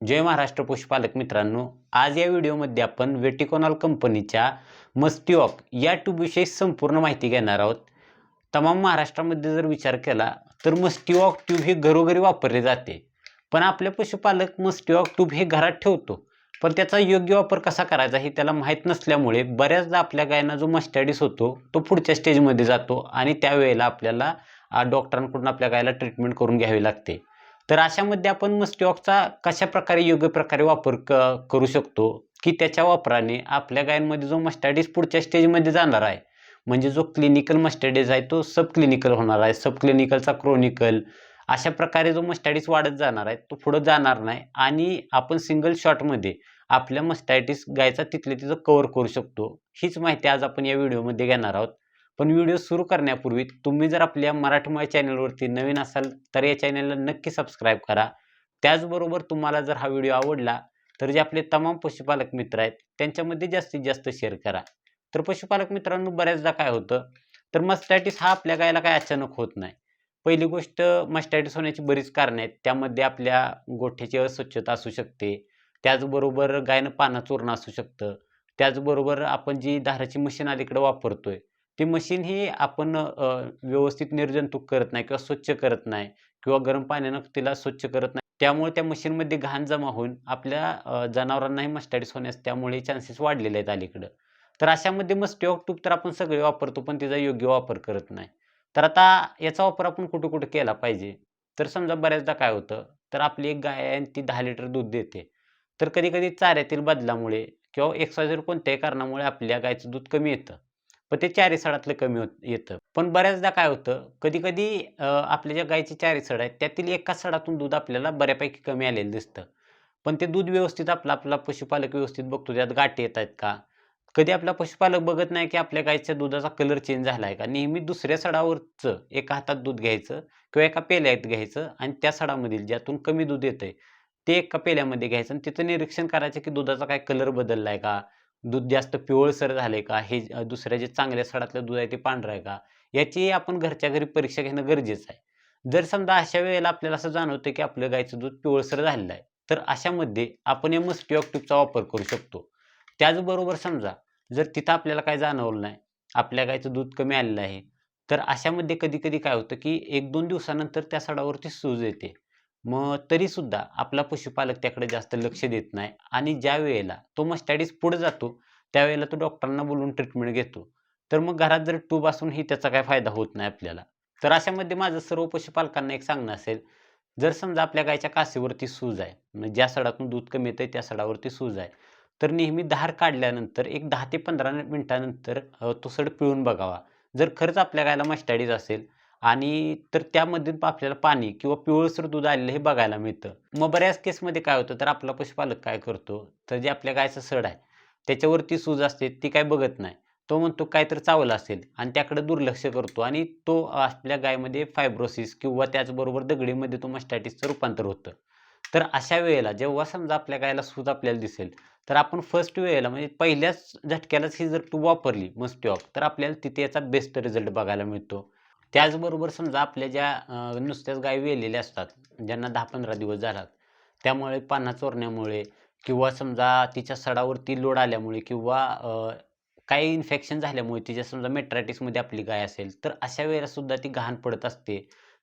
जय महाराष्ट्र पशुपालक मित्रांनो. आज या व्हिडिओमध्ये आपण वेटिकोनॉल कंपनीच्या मस्टिऑक या ट्यूबविषयी संपूर्ण माहिती घेणार आहोत. तमाम महाराष्ट्रामध्ये जर विचार केला तर मस्टिऑक ट्यूब हे घरोघरी वापरले जाते. पण आपले पशुपालक मस्टिऑक ट्यूब हे घरात ठेवतो. पण त्याचा योग्य वापर कसा करायचा हे त्याला माहीत नसल्यामुळे बऱ्याचदा आपल्या गायींना जो मस्टॅडिस होतो तो पुढच्या स्टेजमध्ये जातो आणि त्यावेळेला आपल्याला डॉक्टरांकडून आपल्या गायला ट्रीटमेंट करून घ्यावी लागते. तर अशामध्ये आपण मस्टिऑकचा कशा प्रकारे योग्य प्रकारे वापर क करू शकतो की त्याच्या वापराने आपल्या गायींमध्ये जो मस्टाडीज पुढच्या स्टेजमध्ये जाणार आहे म्हणजे जो क्लिनिकल मस्टाडीज आहे तो सब क्लिनिकल होणार आहे. सब क्लिनिकलचा क्रोनिकल अशा प्रकारे जो मस्टॅडिस वाढत जाणार आहे तो पुढं जाणार नाही. आणि आपण सिंगल शॉटमध्ये आपल्या मस्टायटीस गायचा तिथल्या तिथं कवर करू शकतो. हीच माहिती आज आपण या व्हिडिओमध्ये घेणार आहोत. पण व्हिडिओ सुरू करण्यापूर्वी तुम्ही जर आपल्या मराठमय चॅनलवरती नवीन असाल तर या चॅनलला नक्की सबस्क्राईब करा. त्याचबरोबर तुम्हाला जर हा व्हिडिओ आवडला तर जे आपले तमाम पशुपालक मित्र आहेत त्यांच्यामध्ये जास्तीत जास्त शेअर करा. तर पशुपालक मित्रांनो बऱ्याचदा काय होतं तर मस्टॅटिस हा आपल्या गायला काय अचानक होत नाही. पहिली गोष्ट मस्टॅटिस होण्याची बरीच कारणं आहेत. त्यामध्ये आपल्या गोठ्याची अस्वच्छता असू शकते. त्याचबरोबर गायनं पानं चोरणं असू शकतं. त्याचबरोबर आपण जी धाराची मशीन अलीकडे वापरतोय ती मशीन ही आपण व्यवस्थित निर्जंतुक करत नाही किंवा स्वच्छ करत नाही किंवा गरम पाण्यानं तिला स्वच्छ करत नाही. त्यामुळे त्या मशीनमध्ये घाण जमा होऊन आपल्या जनावरांनाही मस्टॅटिस होण्यास त्यामुळे चान्सेस वाढलेले आहेत अलीकडं. तर अशामध्ये मस्टिऑक ट्यूब तर आपण सगळे वापरतो पण तिचा योग्य वापर करत नाही. तर आता याचा वापर आपण कुठं कुठं केला पाहिजे? तर समजा बऱ्याचदा काय होतं तर आपली एक गाय आहे आणि ती दहा लिटर दूध देते. तर कधी कधी चाऱ्यातील बदलामुळे किंवा एक्सवायझर कोणत्याही कारणामुळे आपल्या गायचं दूध कमी येतं. पण ते चारी सडातलं कमी होत येतं. पण बऱ्याचदा काय होतं कधी कधी आपल्या ज्या गायचे चारी सड आहेत त्यातील एका सडातून दूध आपल्याला बऱ्यापैकी कमी आलेलं दिसतं. पण ते दूध व्यवस्थित आपला आपला पशुपालक व्यवस्थित बघतो त्यात गाठी येत आहेत का? कधी आपला पशुपालक बघत नाही की आपल्या गायच्या दुधाचा कलर चेंज झाला आहे का? नेहमी दुसऱ्या सडावरचं एका हातात दूध घ्यायचं किंवा एका पेल्यात घ्यायचं आणि त्या सडामधील ज्यातून कमी दूध येतंय ते एका पेल्यामध्ये घ्यायचं आणि तिथं निरीक्षण करायचं की दुधाचा काय कलर बदलला आहे का? दूध जास्त पिवळसर झालंय का? हे अ, दुसऱ्या जे चांगल्या सडातलं दूध आहे ते पांढरं आहे का? याची आपण घरच्या घरी परीक्षा घेणं गरजेचं आहे. जर समजा अशा वेळेला आपल्याला असं जाणवतं की आपलं गायचं दूध पिवळसर झालेलं आहे तर अशामध्ये आपण या मस्टी ट्यूबचा वापर करू शकतो. त्याचबरोबर समजा जर तिथं आपल्याला काय जाणवलं नाही आपल्या गायचं दूध कमी आलेलं आहे तर अशामध्ये कधी कधी काय होतं की एक दोन दिवसानंतर त्या सडावरती सूज येते. मग तरीसुद्धा आपला पशुपालक त्याकडे जास्त लक्ष देत नाही आणि ज्या वेळेला तो मस्टॅडिस पुढे जातो त्यावेळेला तो डॉक्टरांना बोलून ट्रीटमेंट घेतो. तर मग घरात जर ट्यूब असूनही त्याचा काय फायदा होत नाही आपल्याला. तर अशामध्ये माझं सर्व पशुपालकांना एक सांगणं असेल जर समजा आपल्या गायच्या कासेवरती सूज आहे म्हणजे ज्या सडातून दूध कमी येतं त्या सडावरती सूज आहे तर नेहमी धार काढल्यानंतर एक दहा ते पंधरा मिनिटानंतर तो सड पिळून बघावा. जर खरंच आपल्या गायला मस्टॅडीज असेल आणि तर त्यामध्ये आपल्याला पाणी किंवा पिवळसर दूध आलेलं हे बघायला मिळतं. मग बऱ्याच केसमध्ये काय होतं तर आपला पशुपालक काय करतो तर जे आपल्या गायचं सड आहे त्याच्यावरती सूज असते ती काय बघत नाही. तो म्हणतो काय तर चावलं असेल. आणि त्याकडे दुर्लक्ष करतो आणि तो आपल्या गायमध्ये फायब्रोसिस किंवा त्याचबरोबर दगडीमध्ये तो मस्टॅटिसचं रूपांतर होतं. तर अशा वेळेला जेव्हा समजा आपल्या गायला सूज आपल्याला दिसेल तर आपण फर्स्ट वेळेला म्हणजे पहिल्याच झटक्यालाच ही जर तू वापरली मस्टॉक तर आपल्याला तिथे याचा बेस्ट रिझल्ट बघायला मिळतो. त्याचबरोबर समजा आपल्या ज्या नुसत्याच गाय वेलेल्या असतात ज्यांना दहा पंधरा दिवस झालात त्यामुळे पाना चोरण्यामुळे किंवा समजा तिच्या सडावरती लोड आल्यामुळे किंवा काही इन्फेक्शन झाल्यामुळे तिच्या समजा मेट्रायटिसमध्ये आपली गाय असेल तर अशा वेळेलासुद्धा ती घाण पडत असते.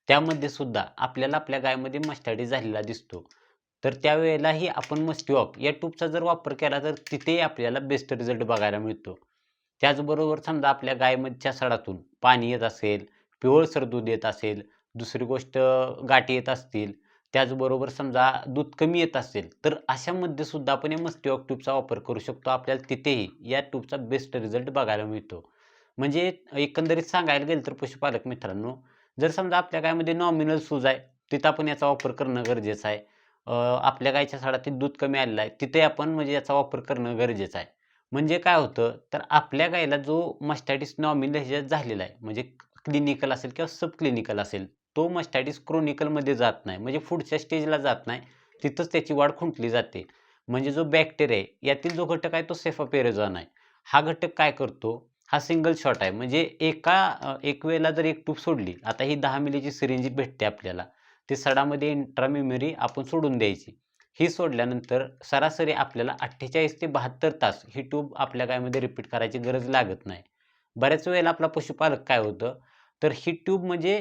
त्यामध्ये सुद्धा आपल्याला आपल्या गायमध्ये मस्टॅडी झालेला दिसतो. तर त्यावेळेलाही आपण मस्टिऑप या ट्यूबचा जर वापर केला तर तिथेही आपल्याला बेस्ट रिझल्ट बघायला मिळतो. त्याचबरोबर समजा आपल्या गायमधच्या सडातून पाणी येत असेल पिवळसर दूध येत असेल दुसरी गोष्ट गाठी येत असतील त्याचबरोबर समजा दूध कमी येत असेल तर अशामध्ये सुद्धा आपण या मस्टिऑक ट्यूबचा वापर करू शकतो. आपल्याला तिथेही या ट्यूबचा बेस्ट रिझल्ट बघायला मिळतो. म्हणजे एकंदरीत सांगायला गेलं तर पशुपालक मित्रांनो जर समजा आपल्या गायमध्ये नॉमिनल सूज आहे तिथं आपण याचा वापर करणं गरजेचं आहे. आपल्या गायच्या साडातील दूध कमी आलेलं आहे तिथे आपण म्हणजे याचा वापर करणं गरजेचं आहे. म्हणजे काय होतं तर आपल्या गायला जो मस्टॅटिस नॉमिनल ह्याच्यात झालेला आहे म्हणजे क्लिनिकल असेल किंवा सब क्लिनिकल असेल तो मस्टायटिस क्रोनिकलमध्ये जात नाही. म्हणजे पुढच्या स्टेजला जात नाही. तिथंच त्याची वाढ खुंटली जाते. म्हणजे जो बॅक्टेरिया आहे यातील जो घटक आहे तो सेफापेरेझॉन आहे. हा घटक काय करतो? हा सिंगल शॉट आहे. म्हणजे एका एक वेळेला जर एक टूप सोडली आता ही दहा मिलीची सिरिंजी भेटते आपल्याला. ते सडामध्ये इंट्रामेमरी आपण सोडून द्यायची. ही सोडल्यानंतर सरासरी आपल्याला अठ्ठेचाळीस ते बहात्तर तास ही ट्यूब आपल्या गायमध्ये रिपीट करायची गरज लागत नाही. बऱ्याच वेळेला आपला पशुपालक काय होतं? तर ही ट्यूब म्हणजे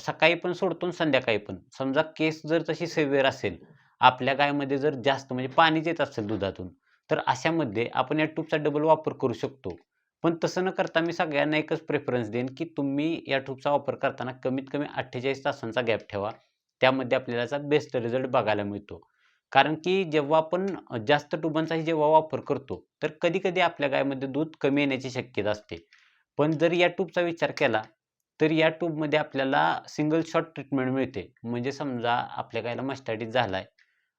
सकाळी पण सोडतो संध्याकाळी पण. समजा केस जर तशी सेव्हिअर असेल आपल्या गायमध्ये जर जास्त म्हणजे पाणीच येत असेल दुधातून तर अशामध्ये आपण या ट्यूबचा डबल वापर करू शकतो. पण तसं न करता मी सगळ्यांना एकच प्रेफरन्स देईन की तुम्ही या ट्यूबचा वापर करताना कमीत कमी अठ्ठेचाळीस तासांचा गॅप ठेवा. त्यामध्ये आपल्याला याचा बेस्ट रिझल्ट बघायला मिळतो. कारण की जेव्हा आपण जास्त ट्यूबांचाही जेव्हा वापर करतो तर कधी कधी आपल्या गायमध्ये दूध कमी येण्याची शक्यता असते. पण जर या ट्यूबचा विचार केला तर या ट्यूबमध्ये आपल्याला सिंगल शॉट ट्रीटमेंट मिळते. म्हणजे समजा आपल्या गायला मस्टायटिस झाला आहे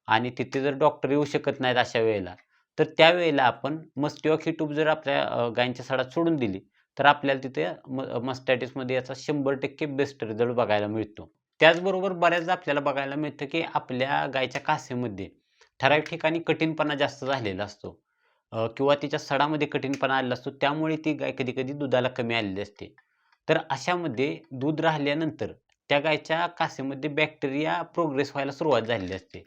आणि तिथे जर डॉक्टर येऊ शकत नाहीत अशा वेळेला तर त्यावेळेला आपण मस्टिऑक ही ट्यूब जर आपल्या गायींच्या सडात सोडून दिली तर आपल्याला तिथे म मस्टायटिसमध्ये याचा शंभर टक्के बेस्ट रिझल्ट बघायला मिळतो. त्याचबरोबर बऱ्याचदा आपल्याला बघायला मिळतं की आपल्या गायच्या कासेमध्ये ठराविक ठिकाणी कठीणपणा जास्त झालेला असतो किंवा तिच्या सडामध्ये कठीणपणा आलेला असतो त्यामुळे ती गाय कधी कधी दुधाला कमी आलेली असते. तर अशामध्ये दूध राहिल्यानंतर त्या गायच्या कासेमध्ये बॅक्टेरिया प्रोग्रेस व्हायला सुरुवात झालेली असते.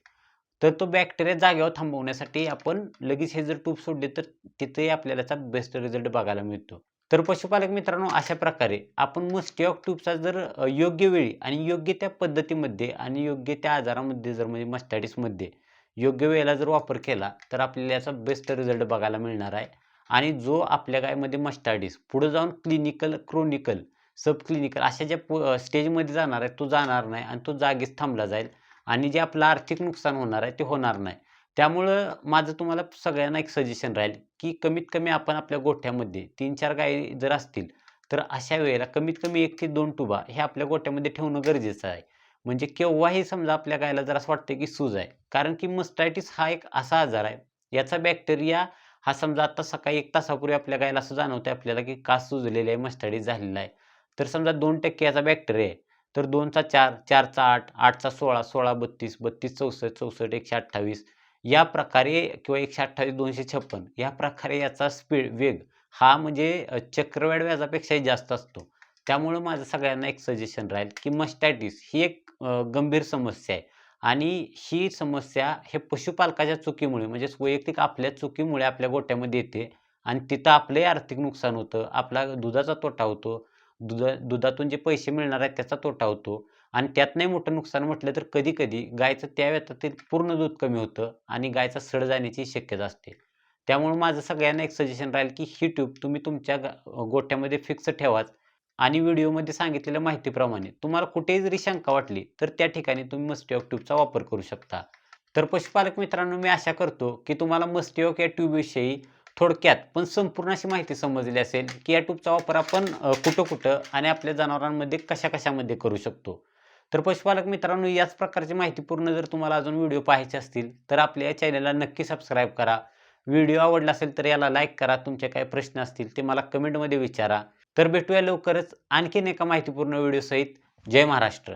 तर तो बॅक्टेरिया जागेवर थांबवण्यासाठी आपण लगेच हे जर ट्यूब सोडले तर तिथेही आपल्याला याचा बेस्ट रिझल्ट बघायला मिळतो. तर पशुपालक मित्रांनो अशा प्रकारे आपण मस्टिऑक ट्यूबचा जर योग्य वेळी आणि योग्य त्या पद्धतीमध्ये आणि योग्य त्या आजारामध्ये जर म्हणजे मस्टॅटिसमध्ये योग्य वेळेला जर वापर केला तर आपल्याला याचा बेस्ट रिझल्ट बघायला मिळणार आहे. आणि जो आपल्या गायमध्ये मस्टार्डिस पुढे जाऊन क्लिनिकल क्रोनिकल सब क्लिनिकल अशा ज्या स्टेजमध्ये जाणार आहे तो जाणार नाही आणि तो जागीच थांबला जाईल. आणि जे आपलं आर्थिक नुकसान होणार आहे ते होणार नाही. त्यामुळं माझं तुम्हाला सगळ्यांना एक सजेशन राहील की कमीत कमी आपण आपल्या गोठ्यामध्ये तीन चार गायी जर असतील तर अशा वेळेला कमीत कमी एक ते दोन टुबा हे आपल्या गोठ्यामध्ये ठेवणं गरजेचं आहे. म्हणजे केव्हाही समजा आपल्या गायला जर असं वाटतं की सूज आहे कारण की मस्टायटिस हा एक असा आजार आहे याचा बॅक्टेरिया हा समजा आता सकाळी एक तासापूर्वी आपल्या गायला असं जाणवतं आपल्याला की कास सुजलेली आहे मस्टडीज झालेला आहे. तर समजा दोन टक्के याचा बॅक्टेरिया आहे. तर दोनचा चार चारचा आठ आठचा सोळा सोळा बत्तीस बत्तीस चौसष्ट चौसष्ट एकशे अठ्ठावीस या प्रकारे किंवा एकशे अठ्ठावीस दोनशे छप्पन या प्रकारे याचा स्पीड वेग हा म्हणजे चक्रवाढ व्याजापेक्षाही जास्त असतो. त्यामुळं माझं सगळ्यांना एक सजेशन राहील की मस्टॅटिस ही एक गंभीर समस्या आहे. आणि ही समस्या हे पशुपालकाच्या चुकीमुळे म्हणजेच वैयक्तिक आपल्या चुकीमुळे आपल्या गोट्यामध्ये येते आणि तिथं आपलंही आर्थिक नुकसान होतं आपला दुधाचा तोटा होतो दुधा दुधातून जे पैसे मिळणार आहेत त्याचा तोटा होतो आणि त्यातनंही मोठं नुकसान म्हटलं तर कधी कधी गायचं त्या व्यतातील पूर्ण दूध कमी होतं आणि गायचा सड जाण्याची शक्यता असते. त्यामुळे माझं सगळ्यांना एक सजेशन राहील की ही ट्यूब तुम्ही तुमच्या गा- गोठ्यामध्ये फिक्स ठेवाच. आणि व्हिडिओमध्ये सांगितलेल्या माहितीप्रमाणे तुम्हाला कुठेही जरी शंका वाटली तर त्या ठिकाणी तुम्ही मस्टिऑक ट्यूबचा वापर करू शकता. तर पशुपालक मित्रांनो मी आशा करतो की तुम्हाला मस्टिऑक या ट्यूबविषयी थोडक्यात पण संपूर्ण अशी माहिती समजली असेल की या ट्यूबचा वापर आपण कुठं कुठं आणि आपल्या जनावरांमध्ये कशा कशामध्ये करू शकतो. तर पशुपालक मित्रांनो याच प्रकारची माहिती पूर्ण जर तुम्हाला अजून व्हिडिओ पाहायचे असतील तर आपल्या या चॅनलला नक्की सबस्क्राईब करा. व्हिडिओ आवडला असेल तर याला लाईक करा. तुमचे काही प्रश्न असतील ते मला कमेंटमध्ये विचारा. तर भेटूया लवकरच. आणखीन एका माहितीपूर्ण व्हिडिओसहित जय महाराष्ट्र.